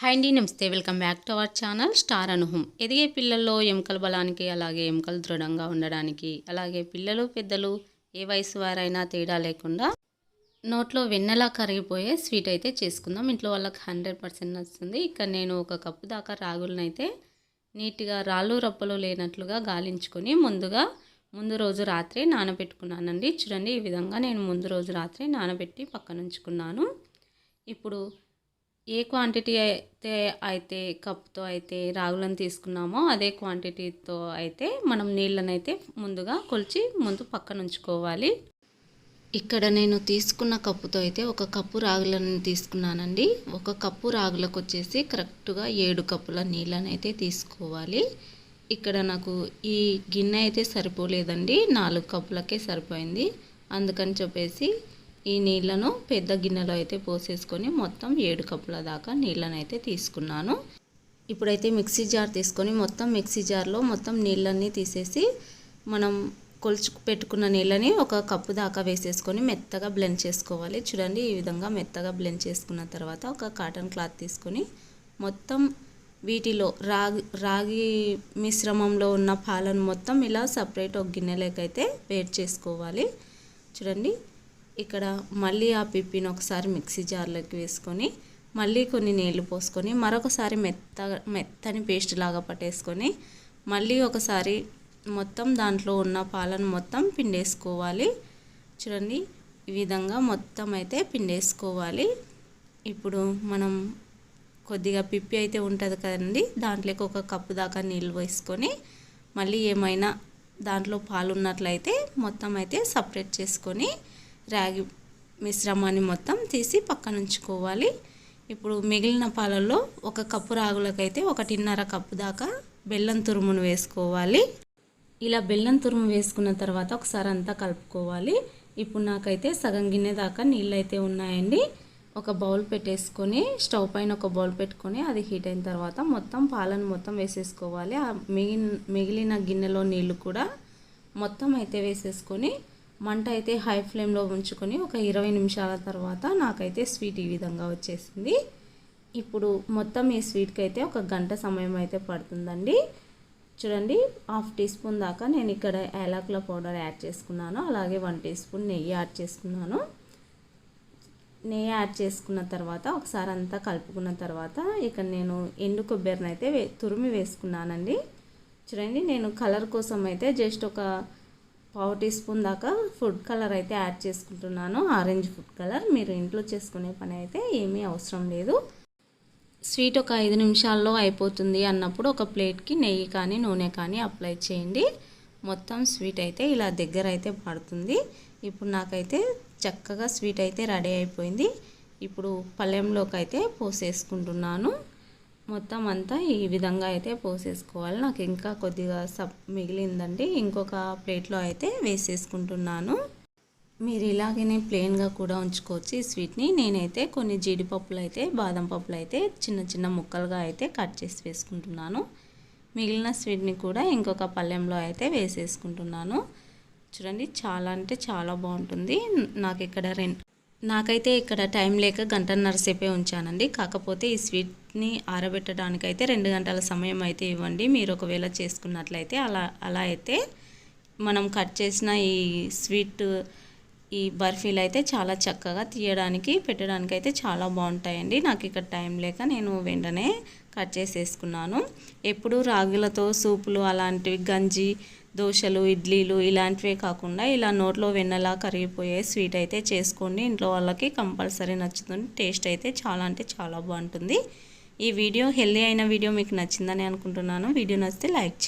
Hi అండి నమస్తే. Welcome back to our channel star అనుహం ఎదిగే పిల్లల్లో ఎముకల బలానికి అలాగే ఎముకలు దృఢంగా ఉండడానికి అలాగే పిల్లలు పెద్దలు ఏ వయసు వారైనా తేడా లేకుండా నోట్లో వెన్నెలా కరిగిపోయే స్వీట్ అయితే చేసుకుందాం. ఇంట్లో వాళ్ళకి హండ్రెడ్ పర్సెంట్ నచ్చుతుంది. ఇక్కడ నేను ఒక కప్పు దాకా రాగులనైతే నీట్గా రాళ్ళు రప్పలు లేనట్లుగా గాలించుకొని ముందుగా ముందు రోజు రాత్రి నానబెట్టుకున్నానండి. చూడండి ఈ విధంగా నేను ముందు రోజు రాత్రి నానబెట్టి పక్కన ఉంచుకున్నాను ఇప్పుడు ఏ క్వాంటిటీ అయితే అయితే కప్తో అయితే రాగులను తీసుకున్నామో అదే క్వాంటిటీతో అయితే మనం నీళ్ళని అయితే ముందుగా కొలిచి ముందు పక్కన ఉంచుకోవాలి. ఇక్కడ నేను తీసుకున్న కప్పుతో అయితే ఒక కప్పు రాగులను తీసుకున్నానండి. ఒక కప్పు రాగులకు వచ్చేసి కరెక్ట్గా ఏడు కప్పుల నీళ్ళని అయితే తీసుకోవాలి. ఇక్కడ నాకు ఈ గిన్నె అయితే సరిపోలేదండి. నాలుగు కప్పులకే సరిపోయింది. అందుకని చెప్పేసి ఈ నీళ్ళను పెద్ద గిన్నెలో అయితే పోసేసుకొని మొత్తం ఏడు కప్పుల దాకా నీళ్ళని అయితే తీసుకున్నాను. ఇప్పుడైతే మిక్సీ జార్ తీసుకొని మొత్తం మిక్సీ జార్లో మొత్తం నీళ్ళన్నీ తీసేసి మనం కొలుచు పెట్టుకున్న నీళ్ళని ఒక కప్పు దాకా వేసేసుకొని మెత్తగా బ్లెండ్ చేసుకోవాలి. చూడండి ఈ విధంగా మెత్తగా బ్లెండ్ చేసుకున్న తర్వాత ఒక కాటన్ క్లాత్ తీసుకొని మొత్తం వీటిలో రాగి రాగి మిశ్రమంలో ఉన్న పాలను మొత్తం ఇలా సపరేట్ ఒక గిన్నెలకైతే వేడి చేసుకోవాలి. చూడండి ఇక్కడ మళ్ళీ ఆ పిప్పిని ఒకసారి మిక్సీ జార్లోకి వేసుకొని మళ్ళీ కొన్ని నీళ్ళు పోసుకొని మరొకసారి మెత్త మెత్తని పేస్ట్ లాగా పట్టేసుకొని మళ్ళీ ఒకసారి మొత్తం దాంట్లో ఉన్న పాలను మొత్తం పిండేసుకోవాలి. చూడండి ఈ విధంగా మొత్తం అయితే పిండేసుకోవాలి. ఇప్పుడు మనం కొద్దిగా పిప్పి అయితే ఉంటుంది కదండి దాంట్లోకి ఒక కప్పు దాకా నీళ్ళు వేసుకొని మళ్ళీ ఏమైనా దాంట్లో పాలు ఉన్నట్లయితే మొత్తం అయితే సపరేట్ చేసుకొని రాగి మిశ్రమాన్ని మొత్తం తీసి పక్కన ఉంచుకోవాలి ఇప్పుడు మిగిలిన పాలల్లో ఒక కప్పు రాగులకైతే ఒకటిన్నర కప్పు దాకా బెల్లం తురుమును వేసుకోవాలి. ఇలా బెల్లం తురుము వేసుకున్న తర్వాత ఒకసారి అంతా కలుపుకోవాలి. ఇప్పుడు నాకైతే సగం గిన్నె దాకా నీళ్ళు అయితే ఉన్నాయండి. ఒక బౌల్ పెట్టేసుకొని స్టవ్ పైన ఒక బౌల్ పెట్టుకొని అది హీట్ అయిన తర్వాత మొత్తం పాలను మొత్తం వేసేసుకోవాలి. ఆ మిగిలిన మిగిలిన గిన్నెలో నీళ్ళు కూడా మొత్తం అయితే వేసేసుకొని మంట అయితే హై ఫ్లేమ్లో ఉంచుకొని ఒక ఇరవై నిమిషాల తర్వాత నాకైతే స్వీట్ ఈ విధంగా వచ్చేసింది. ఇప్పుడు మొత్తం ఈ స్వీట్కి అయితే ఒక గంట సమయం అయితే పడుతుందండి. చూడండి హాఫ్ టీ స్పూన్ దాకా నేను ఇక్కడ యాలకుల పౌడర్ యాడ్ చేసుకున్నాను. అలాగే వన్ టీ స్పూన్ నెయ్యి యాడ్ చేసుకున్నాను. నెయ్యి యాడ్ చేసుకున్న తర్వాత ఒకసారి అంతా కలుపుకున్న తర్వాత ఇక్కడ నేను ఎండు కొబ్బరిని అయితే వే తురిమి వేసుకున్నానండి. చూడండి నేను కలర్ కోసం అయితే జస్ట్ ఒక పావు టీ స్పూన్ దాకా ఫుడ్ కలర్ అయితే యాడ్ చేసుకుంటున్నాను. Orange food colour. మీరు ఇంట్లో చేసుకునే పని అయితే ఏమీ అవసరం లేదు. స్వీట్ ఒక ఐదు నిమిషాల్లో అయిపోతుంది అన్నప్పుడు ఒక ప్లేట్కి నెయ్యి కానీ నూనె కానీ అప్లై చేయండి. మొత్తం స్వీట్ అయితే ఇలా దగ్గర అయితే పడుతుంది. ఇప్పుడు నాకైతే చక్కగా స్వీట్ అయితే రెడీ అయిపోయింది. ఇప్పుడు పళ్ళెంలోకి అయితే పోసేసుకుంటున్నాను. మొత్తం అంతా ఈ విధంగా అయితే పోసేసుకోవాలి. నాకు ఇంకా కొద్దిగా సబ్ మిగిలిందండి. ఇంకొక ప్లేట్లో అయితే వేసేసుకుంటున్నాను. మీరు ఇలాగనే ప్లెయిన్గా కూడా ఉంచుకోవచ్చు ఈ స్వీట్ని. నేనైతే కొన్ని జీడిపప్పులు అయితే బాదం పప్పులు అయితే చిన్న చిన్న ముక్కలుగా అయితే కట్ చేసి వేసుకుంటున్నాను. మిగిలిన స్వీట్ని కూడా ఇంకొక పళ్ళెంలో అయితే వేసేసుకుంటున్నాను. చూడండి చాలా అంటే చాలా బాగుంటుంది. నాకు ఇక్కడ రెండు నాకైతే ఇక్కడ టైం లేక గంటన్నర సేపే ఉంచానండి. కాకపోతే ఈ స్వీట్ని ఆరబెట్టడానికైతే రెండు గంటల సమయం అయితే ఇవ్వండి. మీరు ఒకవేళ చేసుకున్నట్లయితే అలా అలా అయితే మనం కట్ చేసిన ఈ స్వీట్ ఈ బర్ఫీలు అయితే చాలా చక్కగా తీయడానికి పెట్టడానికి అయితే చాలా బాగుంటాయండి. నాకు ఇక్కడ టైం లేక నేను వెంటనే కట్ చేసేసుకున్నాను. ఎప్పుడు రాగులతో సూపులు అలాంటివి గంజి దోశలు ఇడ్లీలు ఇలాంటివే కాకుండా ఇలా నోట్లో వెన్నలా కరిగిపోయే స్వీట్ అయితే చేసుకోండి. ఇంట్లో వాళ్ళకి కంపల్సరీ నచ్చుతుంది. టేస్ట్ అయితే చాలా అంటే చాలా బాగుంటుంది. ఈ వీడియో హెల్దీ అయిన వీడియో మీకు నచ్చిందని అనుకుంటున్నాను. వీడియో నచ్చితే లైక్